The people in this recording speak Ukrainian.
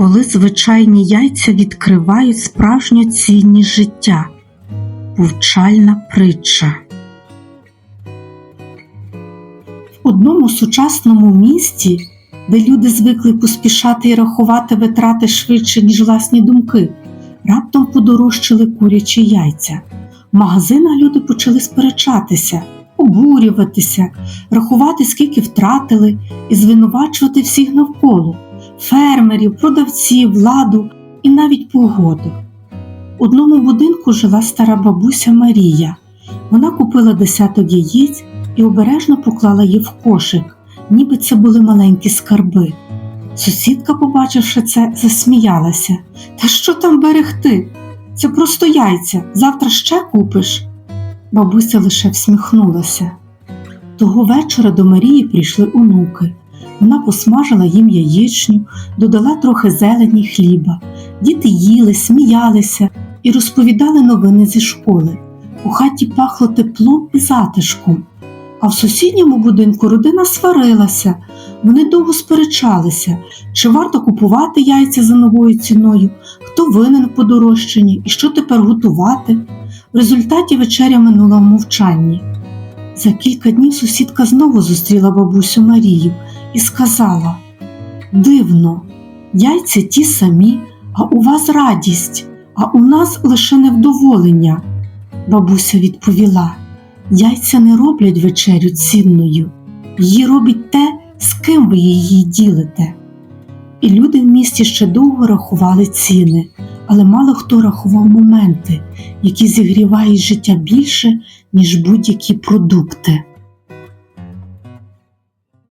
коли звичайні яйця відкривають справжню цінність життя. Повчальна притча. В одному сучасному місті, де люди звикли поспішати і рахувати витрати швидше, ніж власні думки, раптом подорожчали курячі яйця. В магазинах люди почали сперечатися, обурюватися, рахувати, скільки втратили, і звинувачувати всіх навколо фермерів, продавців, владу і навіть погоду. В одному будинку жила стара бабуся Марія. Вона купила десяток яєць і обережно поклала їх в кошик, ніби це були маленькі скарби. Сусідка, побачивши це, засміялася. Та що там берегти? Це просто яйця, завтра ще купиш. Бабуся лише всміхнулася. Того вечора до Марії прийшли онуки. Вона посмажила їм яєчню, додала трохи зелені хліба. Діти їли, сміялися і розповідали новини зі школи. У хаті пахло теплом і затишком. А в сусідньому будинку родина сварилася. Вони довго сперечалися, чи варто купувати яйця за новою ціною, хто винен в подорожчанні і що тепер готувати. В результаті вечеря минула в мовчанні. За кілька днів сусідка знову зустріла бабусю Марію і сказала: Дивно, яйця ті самі, а у вас радість, а у нас лише невдоволення. Бабуся відповіла: Яйця не роблять вечерю цінною, її робить те, з ким ви її ділите. І люди в місті ще довго рахували ціни, але мало хто рахував моменти, які зігрівають життя більше, ніж будь-які продукти.